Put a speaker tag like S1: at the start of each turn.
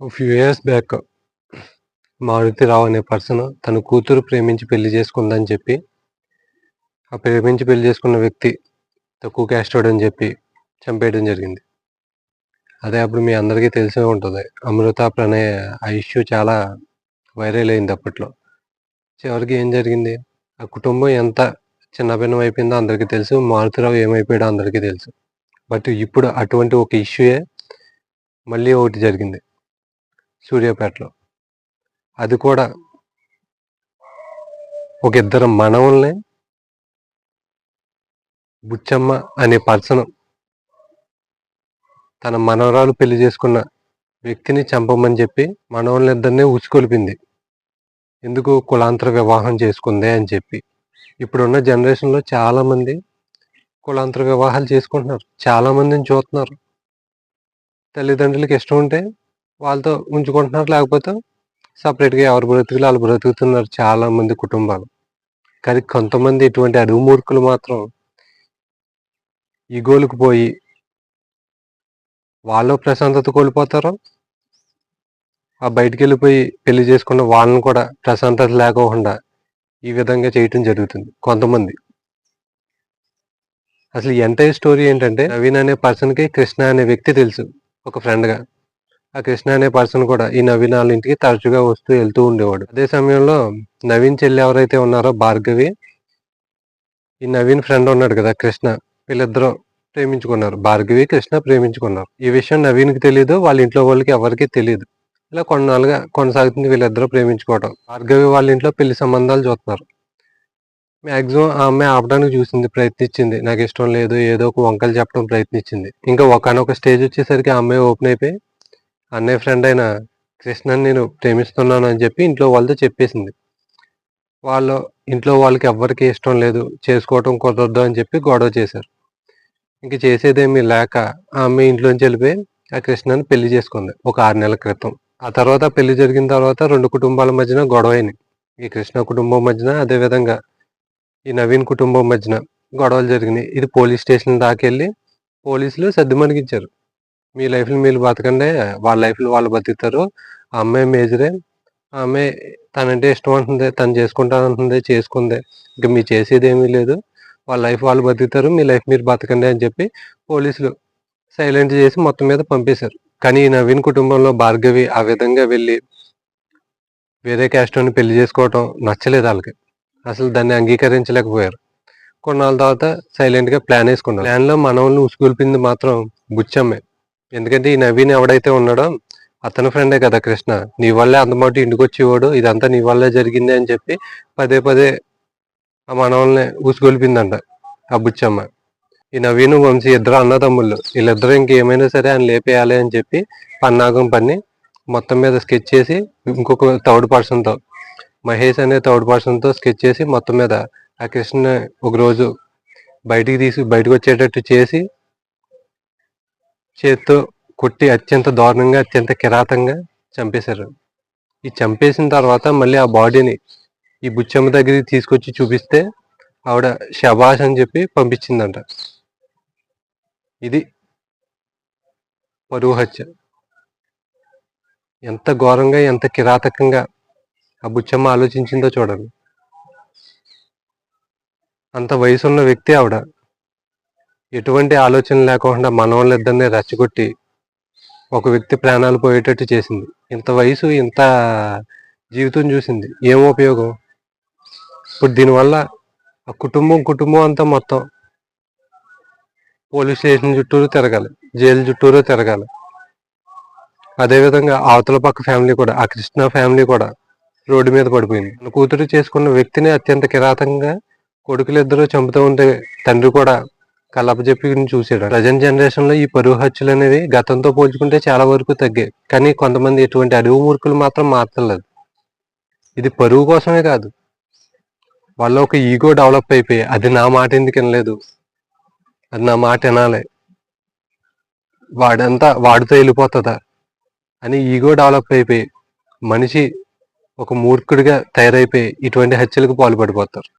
S1: Few years back Maruthi Rao అనే person తన కూతురు ప్రేమించి పెళ్ళి చేసుకుందని చెప్పి ఆ ప్రేమించి పెళ్ళి చేసుకున్న వ్యక్తి తక్కువ క్యాస్ట్ అని చెప్పి చంపేయడం జరిగింది. అదే అప్పుడు మీ అందరికీ తెలిసే ఉంటుంది. అమృత ప్రణయ్ ఆ ఇష్యూ చాలా వైరల్ అయింది అప్పట్లో. చివరికి ఏం జరిగింది? ఆ కుటుంబం ఎంత చిన్నభిన్నం అయిపోయిందో అందరికీ తెలుసు. మారుతిరావు ఏమైపోయాడో అందరికీ తెలుసు. బట్ ఇప్పుడు అటువంటి ఒక ఇష్యూయే మళ్ళీ ఒకటి జరిగింది. సూర్యాపేటలో. అది కూడా ఒక ఇద్దరు మనవుల్ని బుచ్చమ్మ అనే పర్సన్ తన మనవరాలు పెళ్ళి చేసుకున్న వ్యక్తిని చంపమని చెప్పి మనవల్ని ఇద్దరిని ఎందుకు కులాంతర వివాహం చేసుకుందే అని చెప్పి. ఇప్పుడున్న జనరేషన్లో చాలామంది కులాంతర వివాహాలు చేసుకుంటున్నారు. చాలా మందిని చూస్తున్నారు. తల్లిదండ్రులకి ఇష్టం ఉంటే వాళ్ళతో ఉంచుకుంటున్నారు. లేకపోతే సపరేట్గా ఎవరు బ్రతుకులు వాళ్ళు బ్రతుకుతున్నారు చాలా మంది కుటుంబాలు. కానీ కొంతమంది ఇటువంటి అడుగు మూర్ఖులు మాత్రం ఈగోలుకు పోయి వాళ్ళు ప్రశాంతత కోల్పోతారు. ఆ బయటికి వెళ్ళిపోయి పెళ్ళి చేసుకున్న వాళ్ళని కూడా ప్రశాంతత లేకోకుండా ఈ విధంగా చేయటం జరుగుతుంది కొంతమంది. అసలు ఎంటైర్ స్టోరీ ఏంటంటే నవీన్ అనే పర్సన్కి కృష్ణ అనే వ్యక్తి తెలుసు ఒక ఫ్రెండ్గా ఆ కృష్ణ అనే పర్సన్ కూడా ఈ నవీన్ వాళ్ళ ఇంటికి తరచుగా వస్తూ వెళ్తూ ఉండేవాడు. అదే సమయంలో నవీన్ చెల్లి ఎవరైతే ఉన్నారో భార్గవి ఈ నవీన్ ఫ్రెండ్ ఉన్నాడు కదా కృష్ణ వీళ్ళిద్దరూ ప్రేమించుకున్నారు. భార్గవి కృష్ణ ప్రేమించుకున్నారు. ఈ విషయం నవీన్కి తెలియదు వాళ్ళ ఇంట్లో వాళ్ళకి ఎవరికి తెలియదు ఇలా కొన్నాళ్ళుగా కొనసాగుతుంది వీళ్ళిద్దరూ ప్రేమించుకోవడం భార్గవి వాళ్ళ ఇంట్లో పెళ్ళి సంబంధాలు చూస్తున్నారు. మ్యాక్సిమం ఆ అమ్మాయి ఆపడానికి చూసింది ప్రయత్నించింది. నాకు ఇష్టం లేదు ఏదో ఒక వంకలు చెప్పడం ప్రయత్నించింది. ఇంకా ఒకనొక స్టేజ్ వచ్చేసరికి ఆ అమ్మాయి ఓపెన్ అయిపోయి అన్నయ్య ఫ్రెండ్ అయిన కృష్ణని నేను ప్రేమిస్తున్నాను అని చెప్పి ఇంట్లో వాళ్ళతో చెప్పేసింది. వాళ్ళు ఇంట్లో వాళ్ళకి ఎవ్వరికి ఇష్టం లేదు చేసుకోవటం కుదరదు అని చెప్పి గొడవ చేశారు. ఇంక చేసేదేమీ లేక ఆమె ఇంట్లోంచి వెళ్ళిపోయి ఆ కృష్ణని పెళ్ళి చేసుకుంది ఒక ఆరు నెలల క్రితం. ఆ తర్వాత పెళ్ళి జరిగిన తర్వాత రెండు కుటుంబాల మధ్యన గొడవ అయినాయి. ఈ కృష్ణ కుటుంబం మధ్యన అదే విధంగా ఈ నవీన్ కుటుంబం మధ్యన గొడవలు జరిగినాయి. ఇది పోలీస్ స్టేషన్ దాకెళ్ళి పోలీసులు సర్దుమణిగించారు. మీ లైఫ్లు మీరు బతకండి. వాళ్ళ లైఫ్లు వాళ్ళు బతుకుతారు. ఆ అమ్మాయి మేజరే. ఆ అమ్మాయి తనంటే ఇష్టం అంటుంది. తను చేసుకుంటానంటుంది చేసుకుంది. ఇంకా మీ చేసేది ఏమీ లేదు. వాళ్ళ లైఫ్ వాళ్ళు బతుకుతారు. మీ లైఫ్ మీరు బతకండి అని చెప్పి పోలీసులు సైలెంట్ చేసి మొత్తం మీద పంపేశారు. కానీ ఈ నవీన్ కుటుంబంలో భార్గవి ఆ విధంగా వెళ్ళి వేరే క్యాస్ట్ అని పెళ్ళి చేసుకోవటం నచ్చలేదు వాళ్ళకి. అసలు దాన్ని అంగీకరించలేకపోయారు. కొన్నాళ్ళ తర్వాత సైలెంట్గా ప్లాన్ వేసుకున్నారు. ప్లాన్లో మనవల్ని మనల్ని ఉసుగొల్పింది మాత్రం బుచ్చమ్మే. ఎందుకంటే ఈ నవీన్ ఎవడైతే ఉన్నాడో అతని ఫ్రెండే కదా కృష్ణ. నీ వల్లే అంతమాట ఇంటికి వచ్చేవాడు ఇదంతా నీ వల్లే జరిగింది అని చెప్పి పదే పదే ఆ మనవల్ని ఊసుగొలిపిందంట ఆ బుచ్చమ్మ. ఈ నవీన్ వంశీ ఇద్దరు అన్నదమ్ముళ్ళు. వీళ్ళిద్దరూ ఇంకేమైనా సరే ఆయన లేపేయాలి అని చెప్పి పన్నాగం పన్ని మొత్తం మీద స్కెచ్ చేసి ఇంకొక థర్డ్ పర్సన్తో మహేష్ అనే థర్డ్ పర్సన్తో స్కెచ్ చేసి మొత్తం మీద ఆ కృష్ణ ఒకరోజు బయటికి తీసి బయటకు వచ్చేటట్టు చేసి చేత్తో కొట్టి అత్యంత దారుణంగా అత్యంత కిరాతంగా చంపేశారు. ఈ చంపేసిన తర్వాత మళ్ళీ ఆ బాడీని ఈ బుచ్చమ్మ దగ్గరికి తీసుకొచ్చి చూపిస్తే ఆవిడ శబాష్ అని చెప్పి పంపించిందంట. ఇది పరువు హత్య. ఎంత ఘోరంగా ఎంత కిరాతకంగా ఆ బుచ్చమ్మ ఆలోచించిందో చూడండి. అంత వయసున్న వ్యక్తి ఆవిడ. ఎటువంటి ఆలోచన లేకుండా మనవాళ్ళిద్దరిని రెచ్చగొట్టి ఒక వ్యక్తి ప్రాణాలు పోయేటట్టు చేసింది. ఇంత వయసు ఇంత జీవితం చూసింది. ఏం ఉపయోగం? ఇప్పుడు దీనివల్ల ఆ కుటుంబం కుటుంబం అంతా మొత్తం పోలీస్ స్టేషన్ చుట్టూరు తిరగాలి జైలు చుట్టూరు తిరగాలి. అదేవిధంగా అవతల పక్క ఫ్యామిలీ కూడా ఆ కృష్ణ ఫ్యామిలీ కూడా రోడ్డు మీద పడిపోయింది. కూతురు చేసుకున్న వ్యక్తిని అత్యంత కిరాతంగా కొడుకులిద్దరూ చంపుతూ ఉంటే తండ్రి కూడా కలప చెప్పి చూసాడు ప్రజెంట్ జనరేషన్లో ఈ పరువు హత్యలు అనేవి గతంతో పోల్చుకుంటే చాలా వరకు తగ్గాయి. కానీ కొంతమంది ఎటువంటి అడుగు మూర్ఖులు మాత్రం మార్చలేదు ఇది పరువు కోసమే కాదు. వాళ్ళ ఒక ఈగో డెవలప్ అయిపోయి అది నా మాట ఎందుకు వినలేదు? అది నా మాట వినాలి. వాడంతా వాడితో వెళ్ళిపోతుందా? అని ఈగో డెవలప్ అయిపోయి మనిషి ఒక మూర్ఖుడిగా తయారైపోయి ఇటువంటి హత్యలకు పాల్పడిపోతారు.